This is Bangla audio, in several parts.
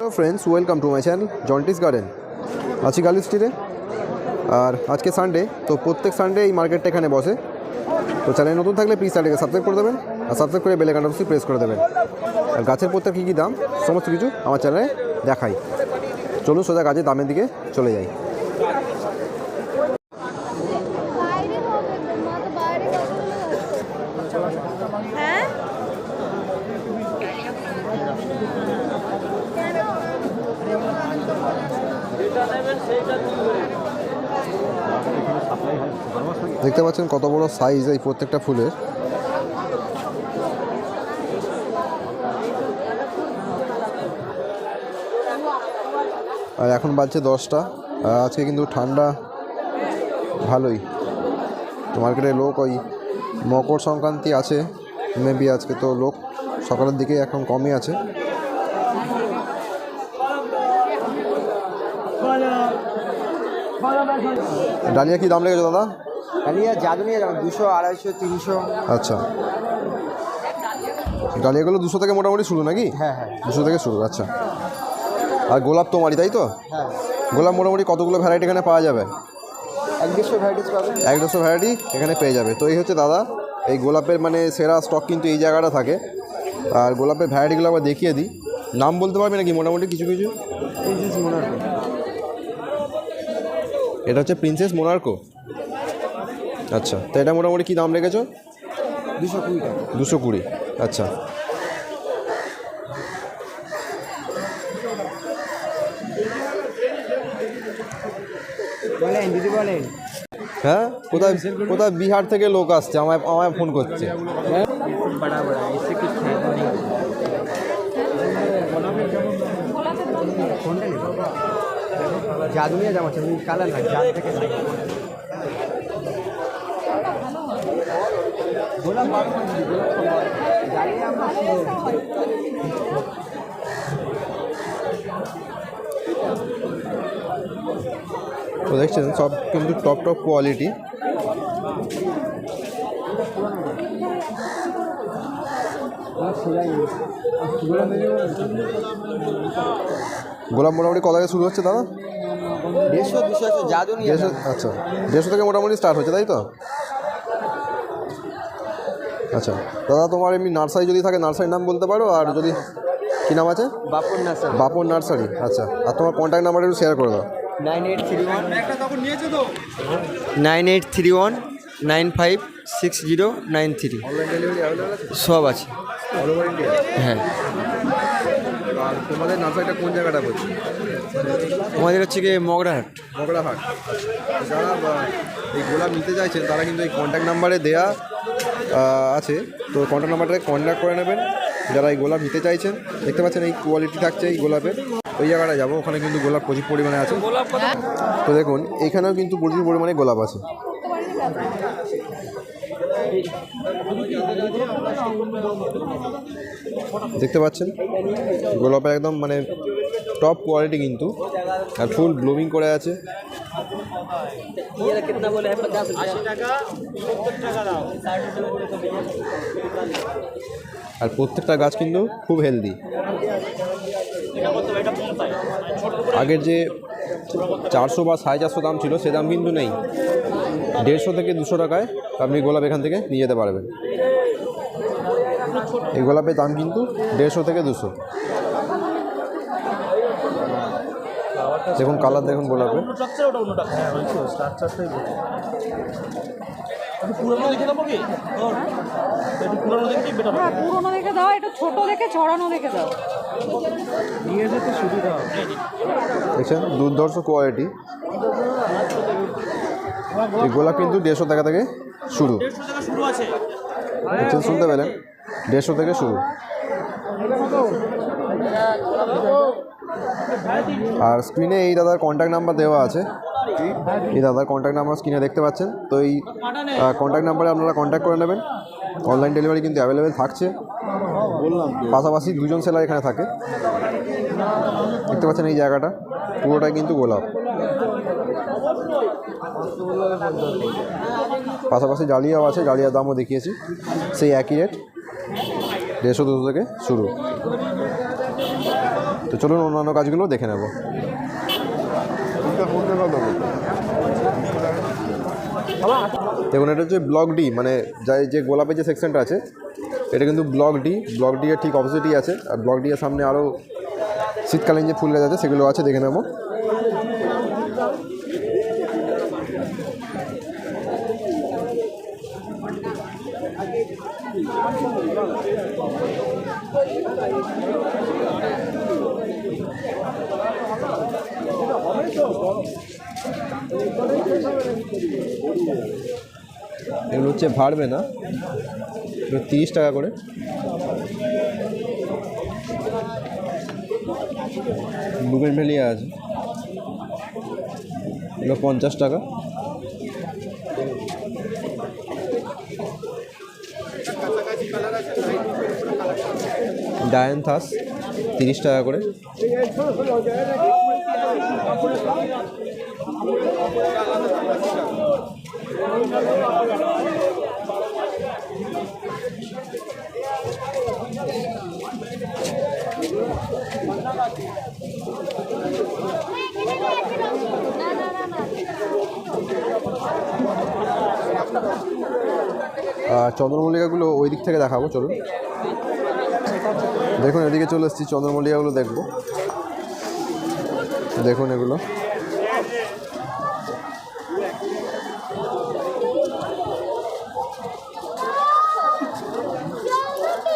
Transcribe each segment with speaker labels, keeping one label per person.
Speaker 1: Hello friends welcome to my channel জন্টিস garden আছি গার্ল স্ট্রিটে আর আজকে সানডে তো প্রত্যেক সানডে এই মার্কেটটা এখানে বসে। তো চ্যানেল নতুন থাকলে প্লিজ চ্যানেলকে সাবস্ক্রাইব করে দেবেন। আর সাবস্ক্রাইব করে বেলে কান্ডি প্রেস করে দেবেন। আর গাছের প্রত্যেক কী কী দাম, সমস্ত কিছু আমার চ্যানেলে দেখাই। চলুন সোজা গাছের দামের দিকে চলে যাই
Speaker 2: বাইরে হবে তো, মা তো বাইরে কতগুলো হ্যাঁ
Speaker 1: দেখতে পাচ্ছেন কত বড় সাইজ এই প্রত্যেকটা ফুলের। আর এখন বাজছে দশটা। আজকে কিন্তু ঠান্ডা ভালোই। তো মার্কেটে লোক ওই মকর সংক্রান্তি আছে, মেবি আজকে তো লোক সকালের দিকে এখন কমই আছে। ডালিয়া কি দাম লেগেছে দাদা?
Speaker 3: ডালিয়া জাদু নিয়ে যাবেন দুশো আড়াইশো তিনশো।
Speaker 1: আচ্ছা। ডালিয়াগুলো দুশো থেকে মোটামুটি শুরু নাকি?
Speaker 3: হ্যাঁ হ্যাঁ।
Speaker 1: দুশো থেকে শুরু আচ্ছা। আর গোলাপ তোমারই তাই তো?
Speaker 3: হ্যাঁ।
Speaker 1: গোলাপ মোটামুটি কতগুলো ভ্যারাইটি এখানে পাওয়া যাবে?
Speaker 3: এক দেড়শো ভ্যারাইটিস পাবেন
Speaker 1: এক দুশো ভ্যারাইটি এখানে পেয়ে যাবে। তো এই হচ্ছে দাদা এই গোলাপের মানে সেরা স্টক কিন্তু এই জায়গাটা থাকে। আর গোলাপের ভ্যারাইটিগুলো আবার দেখিয়ে দিই। নাম বলতে পারবে নাকি মোটামুটি কিছু কিছু?
Speaker 3: প্রিন্সেস মোনার্কো
Speaker 1: এটা হচ্ছে প্রিন্সেস মোনার্কো আচ্ছা তো এটা মোটামুটি কী দাম রেখেছো?
Speaker 3: দুশো কুড়ি টাকা।
Speaker 1: দুশো কুড়ি আচ্ছা।
Speaker 3: বলেন দিদি বলেন।
Speaker 1: হ্যাঁ? কোথায় কোথায় বিহার থেকে লোক আসছে? আমায় আমায় ফোন করছে।
Speaker 3: बड़ा জাদুনিয়া জামা আছে কালার না জাত থেকে
Speaker 1: দেখছেন, সব কিন্তু টপ টপ কোয়ালিটি
Speaker 3: গোলাপ
Speaker 1: মোটামুটি কত শুরু হচ্ছে, দাদা?
Speaker 3: দেড়শো দুশো আছে জাদু নিয়ে
Speaker 1: দেড়শো আচ্ছা। দেড়শো থেকে মোটামুটি স্টার্ট হচ্ছে তাই তো? আচ্ছা। দাদা তোমার এমনি নার্সারি যদি থাকে নার্সারির নাম বলতে পারো? আর যদি কী নাম আছে?
Speaker 3: বাপুর নার্সারি।
Speaker 1: বাপন নার্সারি আচ্ছা। আর তোমার কন্ট্যাক্ট নাম্বার একটু শেয়ার করে দাও।
Speaker 3: Nine eight three one nine eight three one nine five six zero nine three. সব আছে। হ্যাঁ।
Speaker 1: আর তোমাদের নার্সারিটা কোন জায়গাটা বলছি?
Speaker 3: আমাদের হচ্ছে গিয়ে মগরাহাট।
Speaker 1: মগরাহাট। যারা এই গোলাপ নিতে চাইছেন তারা কিন্তু এই কন্ট্যাক্ট নাম্বারে দেয়া আছে। তো কন্ট্যাক্ট নাম্বারটাকে কন্ট্যাক্ট করে নেবেন। যারা এই গোলাপ নিতে চাইছেন দেখতে পাচ্ছেন এই কোয়ালিটি থাকছে এই গোলাপের। ওই জায়গাটায় যাব ওখানে কিন্তু গোলাপ প্রচুর পরিমাণে আছে। তো দেখুন এখানেও কিন্তু প্রচুর পরিমাণে গোলাপ আছে। দেখতে পাচ্ছেন? গোলাপের একদম মানে টপ কোয়ালিটি কিন্তু। আর ফুল ব্লুমিং করে আছে। আর প্রত্যেকটা গাছ কিন্তু খুব হেলদি আগের যে চারশো বা সাড়ে চারশো দাম ছিল, সে দাম কিন্তু নেই। দেড়শো থেকে দুশো টাকায় আপনি গোলাপ এখান থেকে নিয়ে যেতে পারবেন। এই গোলাপের দাম কিন্তু দেড়শো থেকে দুশো। দেখুন কালার দেখুন গোলাপের।
Speaker 2: হ্যাঁ পুরোনো দেখে দাও একটু ছোট দেখে ছড়ানো দেখে দাও।
Speaker 1: দেখছেন দুর্ধর্ষ কোয়ালিটি গোলাপ কিন্তু দেড়শো টাকা থেকে শুরু। শুনতে পেলেন? দেড়শো থেকে শুরু। আর স্ক্রিনে এই দাদার কন্ট্যাক্ট নাম্বার দেওয়া আছে। এই দাদার কন্ট্যাক্ট নাম্বার স্ক্রিনে দেখতে পাচ্ছেন? তো এই কন্ট্যাক্ট নাম্বারে আপনারা কন্ট্যাক্ট করে নেবেন। অনলাইন ডেলিভারি কিন্তু অ্যাভেলেবেল থাকছে। পাশাপাশি দুজন সেলার এখানে থাকে। দেখতে পাচ্ছেন এই জায়গাটা? পুরোটাই কিন্তু গোলাপ। পাশাপাশি ডালিয়াও আছে ডালিয়ার দামও দেখিয়েছি। সেই একই রেট দেড়শো দুশো থেকে শুরু। তো চলুন অন্যান্য কাজগুলো দেখে নেব। দেখুন, এটা হচ্ছে ব্লক ডি মানে যাই যে গোলাপের যে সেকশনটা আছে, এটা কিন্তু ব্লক ডি ব্লক ডি এর ঠিক অপোজিটই আছে। আর ব্লক ডি এর সামনে আরও শীতকালীন যে ফুল গাছ আছে, সেগুলো আছে, দেখে নেব। এগুলো হচ্ছে ভাড়বে না। তিরিশ টাকা করে। বুগেন ভেলিয়া আছে। এগুলো পঞ্চাশ টাকা। ডায়ান্থাস তিরিশ টাকা করে। চন্দ্রমল্লিকাগুলো ওই দিক থেকে দেখাবো চলুন। দেখুন, এদিকে চলে এসেছি চন্দ্রমলিয়াগুলো দেখব। দেখুন এগুলো।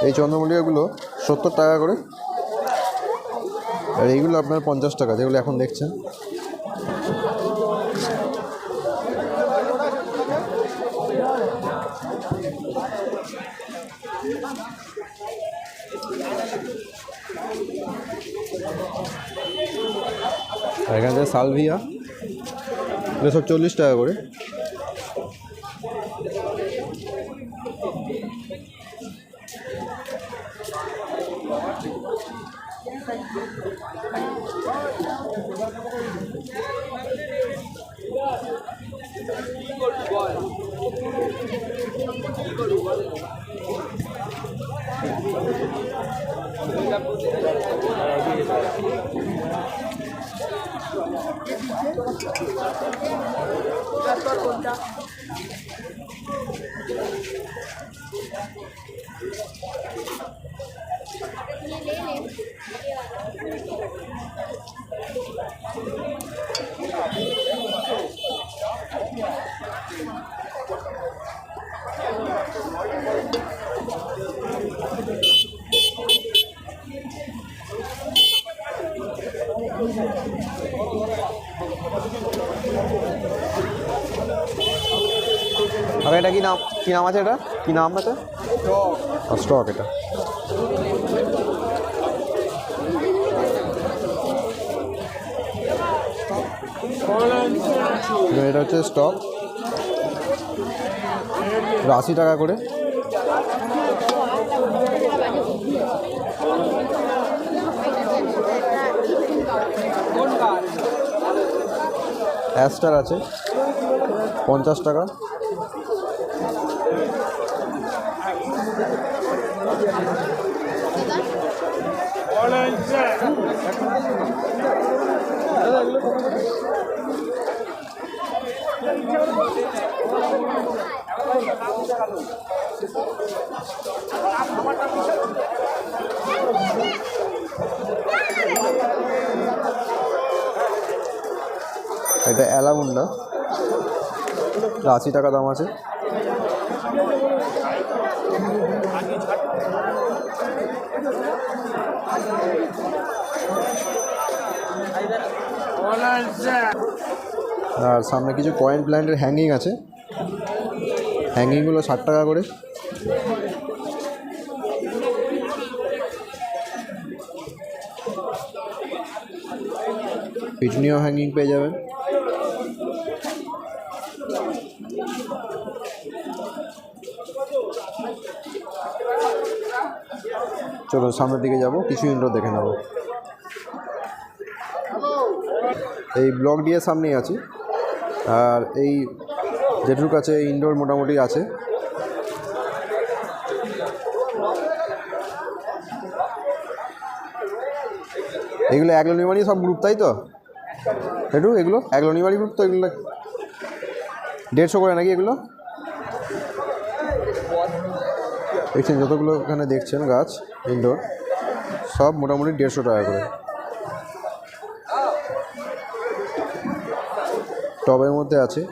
Speaker 1: এই চন্দ্রমলিয়াগুলো সত্তর টাকা করে। আর এইগুলো আপনার পঞ্চাশ টাকা, যেগুলো এখন দেখছেন। আর এখানে সালভিয়া। সব চল্লিশ টাকা করে। আর এটা কি নাম? কি নাম আছে এটা? কি নাম আছে? স্টক এটা। এটা হচ্ছে স্টক। আশি টাকা করে। অ্যাস্টার আছে। পঞ্চাশ টাকা। এটা অ্যালামুন্ডা আশি টাকা দাম আছে। আর সামনে কিছু পয়েন্ট প্ল্যান্টের হ্যাঙ্গিং আছে। হ্যাঙ্গিংগুলো ষাট টাকা করে। পিটনিও হ্যাঙ্গিং পেয়ে যাবেন। চলো সামনের দিকে যাব, কিছু ইন্ডোর দেখে নেব। এই ব্লক দিয়ে সামনেই আছি। আর এই যেটুক আছে ইনডোর মোটামুটি আছে। এগুলো নিমানি সব গ্রুপ তাই তো? একটু এগুলো? নিমানি গ্রুপ তো এগুলো? দেড়শো করে নাকি এগুলো? দেখছেন যতগুলো এখানে দেখছেন গাছ ইনডোর সব মোটামুটি দেড়শো টাকা করে। টবের মধ্যে আছে।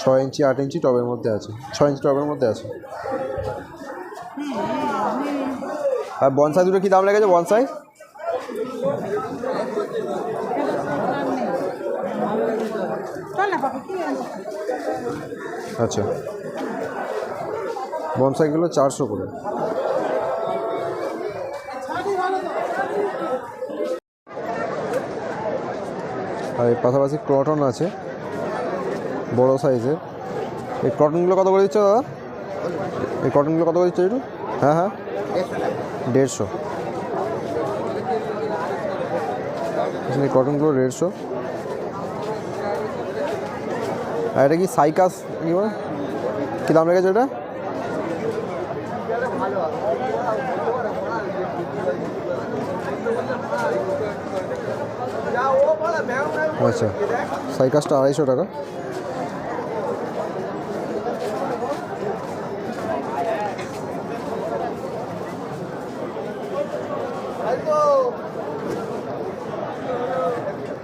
Speaker 1: ছয় ইঞ্চি, আট ইঞ্চি টবের মধ্যে আছে। ছয় ইঞ্চি টবের মধ্যে আছে। আর বনসাই দুটো কী দাম লেগেছে? বনসাই? আচ্ছা। বনসাইগুলো চারশো করে। আর এর পাশাপাশি ক্রটন আছে, বড় সাইজের এই ক্রটনগুলো কত করে দিচ্ছ দাদা? এই ক্রটনগুলো কত করে দিচ্ছ একটু? হ্যাঁ হ্যাঁ। দেড়শো। এই কটনগুলো দেড়শো। আর এটা কি সাইকাস কি কী দাম রেখেছে এটা? আচ্ছা সাইকাসটা আড়াইশো টাকা।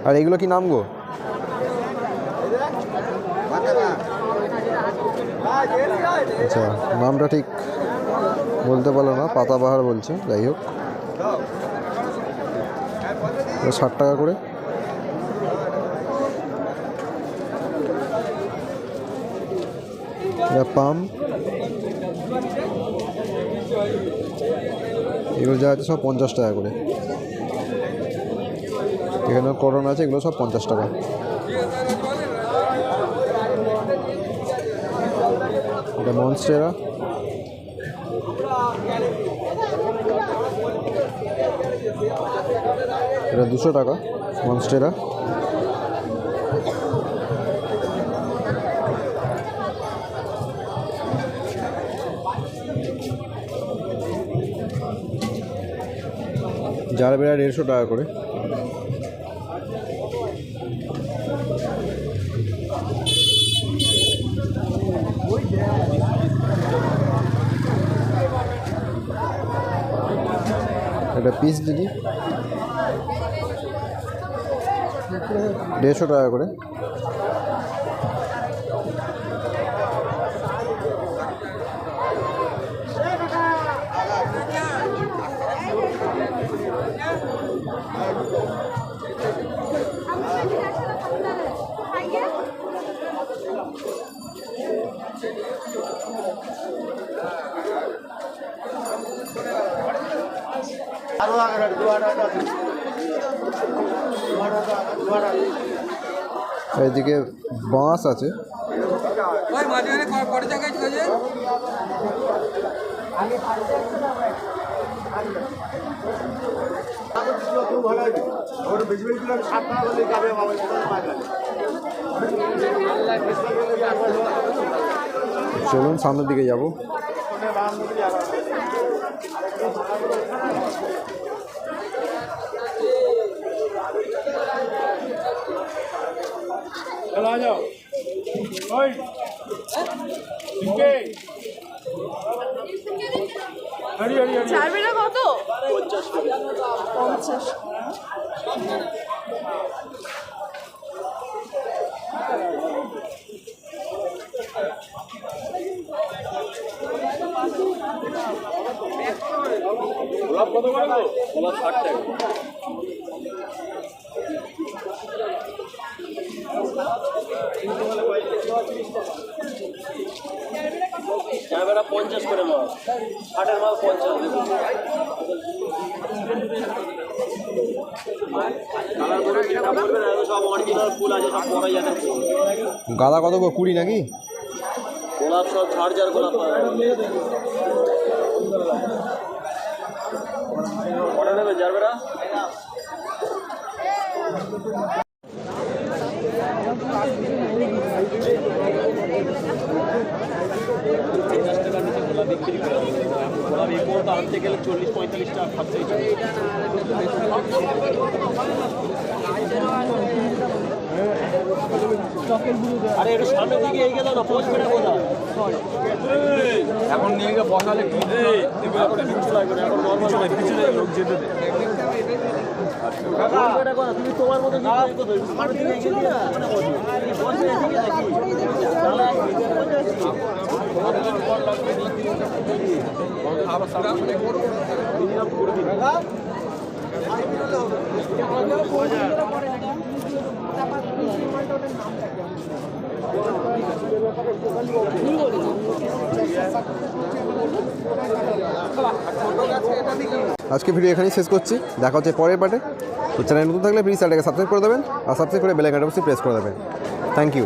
Speaker 1: আর এগুলো কি নাম গো? আচ্ছা নামটা ঠিক। বলতে পারল না, পাতাবাহার বলছে, যাই হোক। ষাট টাকা করে। পাম। এগুলো যা আছে সব পঞ্চাশ টাকা করে। এখানে করোনা আছে, এগুলো সব পঞ্চাশ টাকা। এটা মনস্টেরা। এটা দুশো টাকা মনস্টেরা জারবেরা দেড়শো টাকা করে। একটা পিস দিদি। দেড়শো টাকা করে। এদিকে বাঁশ আছে।
Speaker 4: ওই মাঝখানে বাঁশ আছে।
Speaker 1: চলুন সামনের দিকে যাব।
Speaker 2: চারবেলা কত পঞ্চাশ
Speaker 5: ক্যামেরা পঞ্চাশ করে মাল ষাটের মাল পঞ্চাশ। দেখুন কালার করে যেটা বলবেন এত সব অরিজিনাল ফুল আছে সব পড়া যাবে
Speaker 1: গাদা কত গো কুড়ি নাকি?
Speaker 5: গোলাপ সব ঝাড় গোলাপ কটা নেবে যারবেরা পর্যন্ত আনতে গেলে চল্লিশ পঁয়তাল্লিশ টাকা খরচা আরে একটু সামনের দিকে না
Speaker 4: এখন নিয়ে গিয়ে বসালে কি?
Speaker 5: লাগবে এখন নর্মাল পিছনে লোক যেতে তুমি তোমার মতো
Speaker 1: আজকে ভিডিও এখানেই শেষ করছি। দেখা হচ্ছে পরের পার্টে। তো চ্যানেল নতুন থাকলে প্লিজ চ্যানেলটাকে সাবস্ক্রাইব করে দেবেন, আর সাবস্ক্রাইব করে বেলাইকানটা অবশ্যই প্রেস করে দেবেন। Thank you